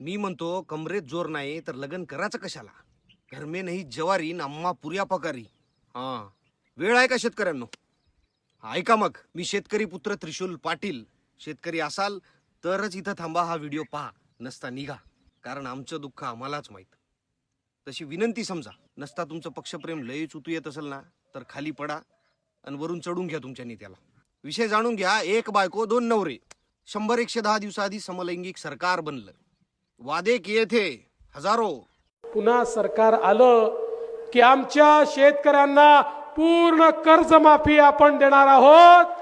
मी म्हणतो कमरेत जोर नाही तर लग्न करायचं कशाला? घर नाही जवारी न अम्मा पुऱ्या पकारी हा. वेळ आहे का शेतकऱ्यांनो? ऐका मग मी शेतकरी पुत्र त्रिशूल पाटील शेतकरी असाल तरच इथं थांबा हा व्हिडिओ पहा. नसता निघा. कारण आमचं दुःख आम्हालाच माहीत. तशी विनंती समजा. नसता तुमचं पक्षप्रेम लय उतू येत असेल ना तर खाली पडा आणि वरून चढून घ्या तुमच्या नेत्याला. विषय जाणून घ्या. एक बायको दोन नवरे. शंभर एकशे दहा दिवसाआधी समलैंगिक सरकार बनलं. वादे किए थे हजारो। पुन्हा सरकार आलं की आमच्या शेतकऱ्यांना पूर्ण कर्जमाफी आपण देणार आहोत.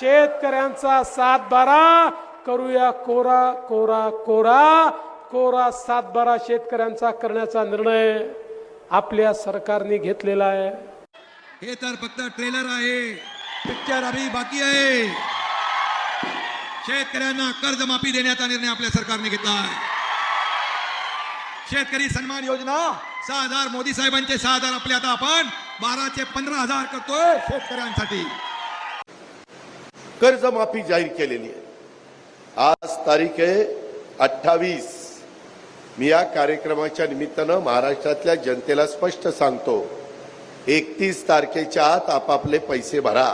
शेतकऱ्यांचा सात बारा करूया कोरा कोरा कोरा कोरा सात बारा शेतकऱ्यांचा करण्याचा निर्णय आपल्या सरकारने घेतलेला आहे. हे तर फक्त ट्रेलर आहे पिक्चर अभी बाकी आहे. शेतकऱ्यांना कर्जमाफी देण्याचा निर्णय आपल्या सरकारने घेतला आहे. शेतकरी सन्मान योजना सहा हजार मोदी साहेबांचे सहा हजार आपले आता आपण बाराचे पंधरा हजार करतोय शेतकऱ्यांसाठी. कर्जमाफी जाहीर केलेली आहे. आज तारीख आहे अठ्ठावीस. मी या कार्यक्रमाच्या निमित्तानं महाराष्ट्रातल्या जनतेला स्पष्ट सांगतो एकतीस तारखेच्या आत आपापले पैसे भरा.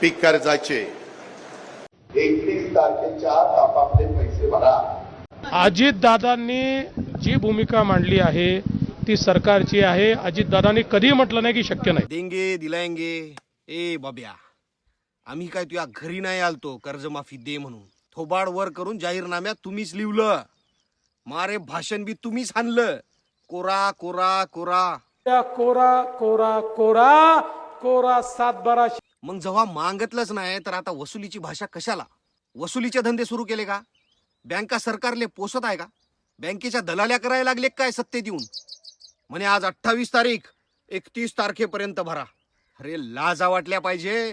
पीक कर्जाचे. एकतीस तारखेच्या आत आपापले पैसे भरा. अजितदादांनी जी भूमिका मांडली आहे ती सरकारची आहे. अजितदादांनी कधी म्हटलं नाही की शक्य नाही. देंगे दिलायंगे. ए बाब्या आम्ही काय तुझ्या घरी नाही आलतो कर्जमाफी दे म्हणून. थोबाड वर करून जाहीरनाम्यात तुम्हीच लिवलं मारे भाषण बी तुम्हीच आणलं कोरा कोरा कोरा. त्या कोरा कोरा कोरा कोरा सात बारा मग जेव्हा मागतलंच नाही तर आता वसुलीची भाषा कशाला? वसुलीचे धंदे सुरू केले का? बँका सरकारले पोसत आहे का? बँकेच्या दलाल्या करायला लागले काय सत्ते देऊन? म्हणे आज अठ्ठावीस तारीख एकतीस तारखेपर्यंत भरा. अरे लाजा वाटल्या पाहिजे.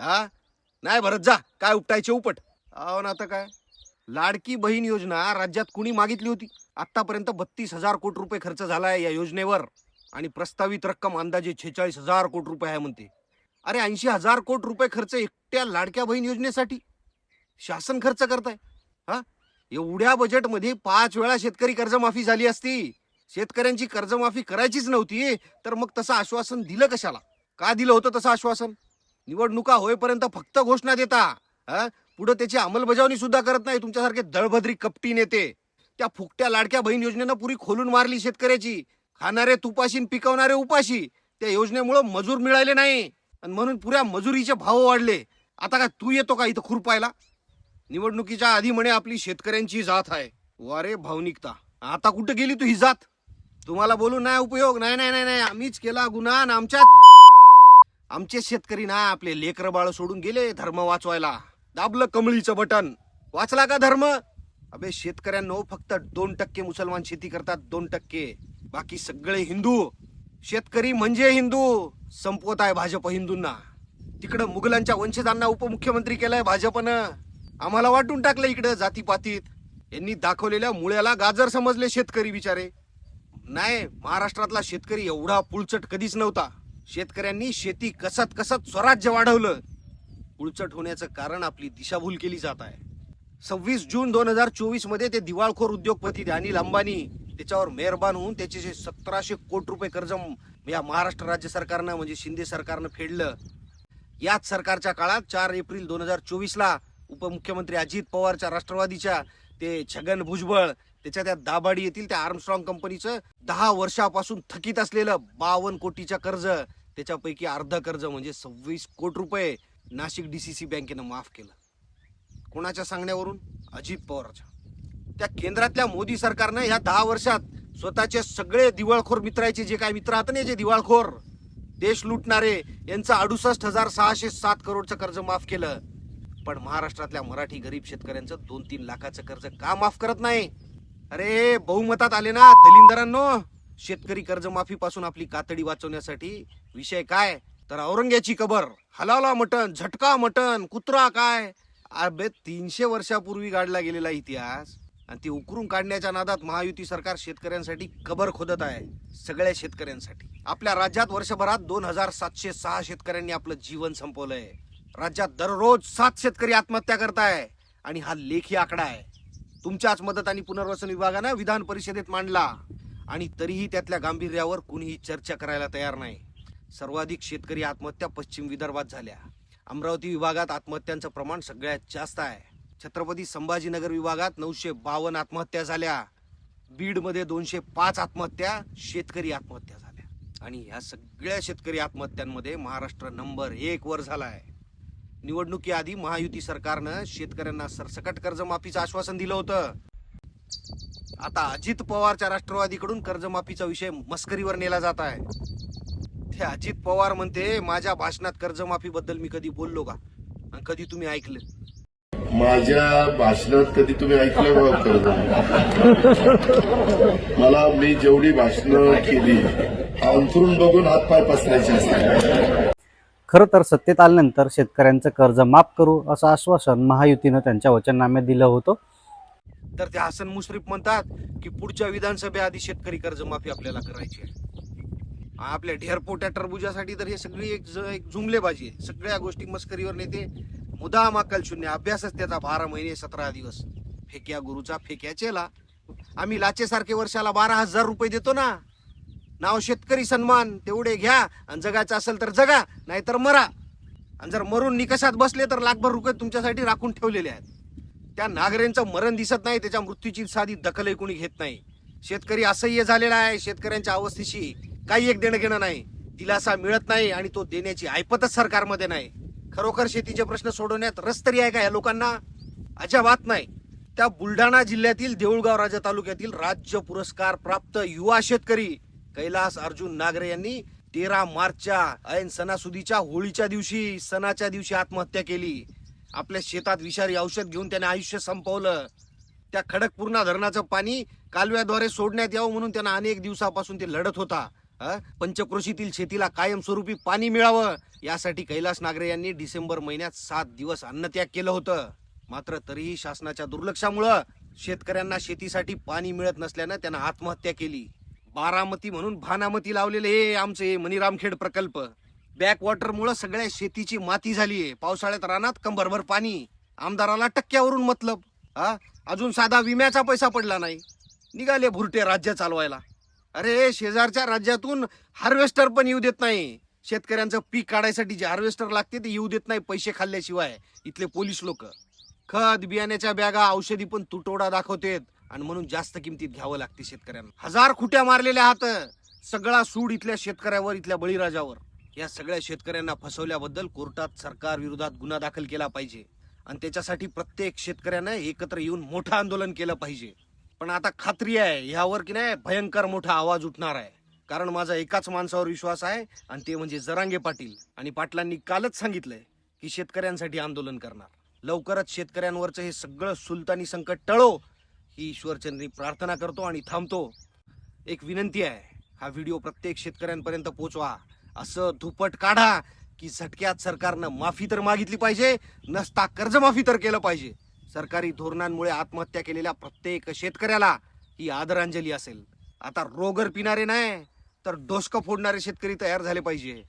हा? नाही भरत जा काय उपटायचे उपट. अहो ना आता काय? लाडकी बहीण योजना राज्यात कुणी मागितली होती? आतापर्यंत बत्तीस हजार कोटी रुपये खर्च झालाय या योजनेवर आणि प्रस्तावित रक्कम अंदाजे छेचाळीस हजार कोटी रुपये आहे म्हणते. अरे ऐंशी हजार कोटी रुपये खर्च एकट्या लाडक्या बहीण योजनेसाठी? शासन खर्च करताय. हा? एवढ्या बजेटमध्ये पाच वेळा शेतकरी कर्जमाफी झाली असती. शेतकऱ्यांची कर्जमाफी करायचीच नव्हती. तर मग तसं आश्वासन दिलं कशाला? का दिलं होतं तसं आश्वासन? निवडणुका होईपर्यंत फक्त घोषणा देता. पुढे त्याची अंमलबजावणी सुद्धा करत नाही. तुमच्यासारखे दळभद्री कपटी नेते. त्या फुकट्या लाडक्या बहीण योजनेनं पुरी खोलून मारली शेतकऱ्याची. खाणारे तुपाशी पिकवणारे उपाशी. त्या योजनेमुळं मजूर मिळाले नाही. आणि म्हणून पुऱ्या मजुरीचे भाव वाढले. आता काय तू येतो का इथं खुरपायला? निवडणुकीच्या आधी म्हणे आपली शेतकऱ्यांची जात आहे. वारे भावनिकता. आता कुठं गेली तू ही जात? तुम्हाला बोलून नाही उपयोग? नाही नाही नाही नाही. आम्हीच केला गुन्हा आणि आमच्यात आमचे शेतकरी ना आपले लेकर बाळ सोडून गेले धर्म वाचवायला. दाबलं कमळीचं बटन. वाचला का धर्म? अबे शेतकऱ्यांनो फक्त दोन टक्के मुसलमान शेती करतात दोन टक्के. बाकी सगळे हिंदू. शेतकरी म्हणजे हिंदू. संपवत आहे भाजप हिंदूंना. तिकडं मुघलांच्या वंशजांना उपमुख्यमंत्री केलाय भाजपनं. आम्हाला वाटून टाकलं इकडं जातीपातीत. यांनी दाखवलेल्या मुळ्याला गाजर समजले शेतकरी बिचारे. नाही महाराष्ट्रातला शेतकरी एवढा पुळचट कधीच नव्हता. शेतकऱ्यांनी शेती कसत कसत स्वराज्य वाढवलं. पुळचट होण्याचं कारण आपली दिशाभूल केली जात आहे. सव्वीस जून दोन हजार चोवीसमध्ये ते दिवाळखोर उद्योगपती अनिल अंबानी त्याच्यावर मेहरबान होऊन त्याचे जे सतराशे कोटी रुपये कर्ज या महाराष्ट्र राज्य सरकारनं म्हणजे शिंदे सरकारनं फेडलं. याच सरकारच्या काळात चार एप्रिल दोन हजार चोवीसला उपमुख्यमंत्री अजित पवारच्या राष्ट्रवादीच्या ते छगन भुजबळ त्याच्या त्या दाभाडी येथील त्या आर्मस्ट्रॉंग कंपनीचं दहा वर्षापासून थकीत असलेलं बावन्न कोटीच्या कर्ज त्याच्यापैकी अर्ध कर्ज म्हणजे सव्वीस कोटी रुपये नाशिक डी सी सी बँकेनं माफ केलं. कोणाच्या सांगण्यावरून? अजित पवारच्या. त्या केंद्रातल्या मोदी सरकारनं ह्या दहा वर्षात स्वतःचे सगळे दिवाळखोर मित्राचे जे काय मित्र आता ना जे दिवाळखोर देश लुटणारे यांचं अडुसष्ट हजार सहाशे सात करोडचं कर्ज माफ केलं. पण महाराष्ट्रातल्या मराठी गरीब शेतकऱ्यांचं दोन तीन लाखाचं कर्ज का माफ करत नाही? अरे बहुमतात आले ना दलिंदरांनो. शेतकरी कर्जमाफी पासून आपली कातडी वाचवण्यासाठी विषय काय? तर औरंग्याची कबर. हलावला मटन झटका मटन कुत्रा काय? अबे तीनशे वर्षापूर्वी गाडला गेलेला इतिहास आणि ती उकरून काढण्याच्या नादात महायुती सरकार शेतकऱ्यांसाठी कबर खोदत आहे सगळ्या शेतकऱ्यांसाठी. आपल्या राज्यात वर्षभरात दोन हजार सातशे सहा शेतकऱ्यांनी आपलं जीवन संपवलंय. राज्यात दररोज सात शेतकरी आत्महत्या करताय आणि हा लेखी आकडा आहे. तुमच्याच मदत आणि पुनर्वसन विभागानं विधान परिषदेत मांडला आणि तरीही त्यातल्या गांभीर्यावर कुणीही चर्चा करायला तयार नाही. सर्वाधिक शेतकरी आत्महत्या पश्चिम विदर्भात झाल्या. अमरावती विभागात आत्महत्यांचं प्रमाण सगळ्यात जास्त आहे. छत्रपती संभाजीनगर विभागात नऊशे बावन्न आत्महत्या झाल्या. बीडमध्ये दोनशे पाच आत्महत्या शेतकरी आत्महत्या झाल्या. आणि ह्या सगळ्या शेतकरी आत्महत्यांमध्ये महाराष्ट्र नंबर एक वर आहे निवडणुकीआधी महायुती सरकारनं शेतकऱ्यांना सरसकट कर्जमाफीचं आश्वासन दिलं होतं. आता अजित पवारच्या राष्ट्रवादीकडून कर्जमाफीचा विषय मस्करीवर नेला जात आहे. ते अजित पवार म्हणते माझ्या भाषणात कर्जमाफी बद्दल मी कधी बोललो का? आणि कधी तुम्ही ऐकलं? माझ्या भाषणात कधी तुम्ही ऐकलं कर्ज मला मी जेवढी भाषणं केली अंथरून बघून हातपाय पसरायचे असतात. खरं तर सत्तेत आल्यानंतर शेतकऱ्यांचं कर्ज माफ करू असं आश्वासन महायुतीनं त्यांच्या वचननाम्यात दिलं होतं. तर ते हसन मुश्रीफ म्हणतात की पुढच्या विधानसभेआधी शेतकरी कर्जमाफी आपल्याला करायची आहे. आपल्या ढेरपोट्या टरबुजासाठी तर हे सगळी एक एक जुमलेबाजी आहे. सगळ्या गोष्टी मस्करीवर नेते मुदाम अक्कल शून्य अभ्यासच त्याचा बारा महिने सतरा दिवस. फेक्या गुरुचा फेक्या चेला. आम्ही लाचेसारखे वर्षाला बारा हजार रुपये देतो ना. नाव शेतकरी सन्मान तेवढे घ्या. आणि जगायचं असेल तर जगा नाहीतर मरा. आणि जर मरून निकषात बसले तर लाखभर रुपये तुमच्यासाठी राखून ठेवलेले आहेत. त्या नागरिकांचं मरण दिसत नाही त्याच्या मृत्यूची साधी दखलही कोणी घेत नाही. शेतकरी असह्य झालेला आहे शेतकऱ्यांच्या अवस्थेशी काही एक देणं घेणं नाही. दिलासा मिळत नाही आणि तो देण्याची ऐपतच सरकारमध्ये नाही. खरोखर शेतीचे प्रश्न सोडवण्यात रस तरी आहे का या लोकांना? अजिबात नाही. त्या बुलढाणा जिल्ह्यातील देऊळगाव राजा तालुक्यातील राज्य पुरस्कार प्राप्त युवा शेतकरी कैलास अर्जुन नागरे यांनी तेरा मार्चच्या ऐन सणासुदीच्या होळीच्या दिवशी सणाच्या दिवशी आत्महत्या केली. आपल्या शेतात विषारी औषध घेऊन त्याने आयुष्य संपवलं. त्या खडकपूर्णा धरणाचं पाणी कालव्याद्वारे सोडण्यात यावं म्हणून त्यांना अनेक दिवसापासून ते लढत होता. पंचक्रोशीतील शेतीला कायमस्वरूपी पाणी मिळावं यासाठी कैलास नागरे यांनी डिसेंबर महिन्यात सात दिवस अन्नत्याग केलं होतं. मात्र तरीही शासनाच्या दुर्लक्षामुळं शेतकऱ्यांना शेतीसाठी पाणी मिळत नसल्यानं त्यांना आत्महत्या केली. बारामती म्हणून भानामती लावलेले हे आमचे मणिरामखेड प्रकल्प. बॅकवॉटरमुळं सगळ्या शेतीची माती झालीये. पावसाळ्यात रानात कंबरभर पाणी. आमदाराला टक्क्यावरून मतलब. हा? अजून साधा विम्याचा पैसा पडला नाही. निघाले भुरटे राज्य चालवायला. अरे शेजारच्या राज्यातून हार्वेस्टर पण येऊ देत नाही. शेतकऱ्यांचं पीक काढायसाठी जे हार्वेस्टर लागते ते येऊ देत नाही पैसे खाल्ल्याशिवाय. इथले पोलीस लोक. खत बियाण्याच्या बॅगा औषधी पण तुटवडा दाखवतेत. आणि म्हणून जास्त किमतीत घ्यावं लागते शेतकऱ्यांना. हजार खुट्या मारलेल्या आहात सगळा सूड इथल्या शेतकऱ्यावर इथल्या बळीराजावर. या सगळ्या शेतकऱ्यांना फसवल्याबद्दल कोर्टात सरकार विरोधात गुन्हा दाखल केला पाहिजे. आणि त्याच्यासाठी प्रत्येक शेतकऱ्यानं एकत्र येऊन मोठं आंदोलन केलं पाहिजे. पण आता खात्री आहे ह्यावर की नाही भयंकर मोठा आवाज उठणार आहे. कारण माझा एकाच माणसावर विश्वास आहे आणि ते म्हणजे जरांगे पाटील. आणि पाटलांनी कालच सांगितलंय की शेतकऱ्यांसाठी आंदोलन करणार. लवकरच शेतकऱ्यांवरचं हे सगळं सुलतानी संकट टळो ही ईश्वरचंद्री प्रार्थना करतो आणि थांबतो. एक विनंती आहे हा व्हिडिओ प्रत्येक शेतकऱ्यांपर्यंत पोचवा. असं धुपट काढा की झटक्यात सरकारनं माफी तर मागितली पाहिजे नसता कर्जमाफी तर केलं पाहिजे. सरकारी धोरणांमुळे आत्महत्या केलेल्या प्रत्येक शेतकऱ्याला ही आदरांजली असेल. आता रोगर पिणारे नाही तर डोसकं फोडणारे शेतकरी तयार झाले पाहिजे.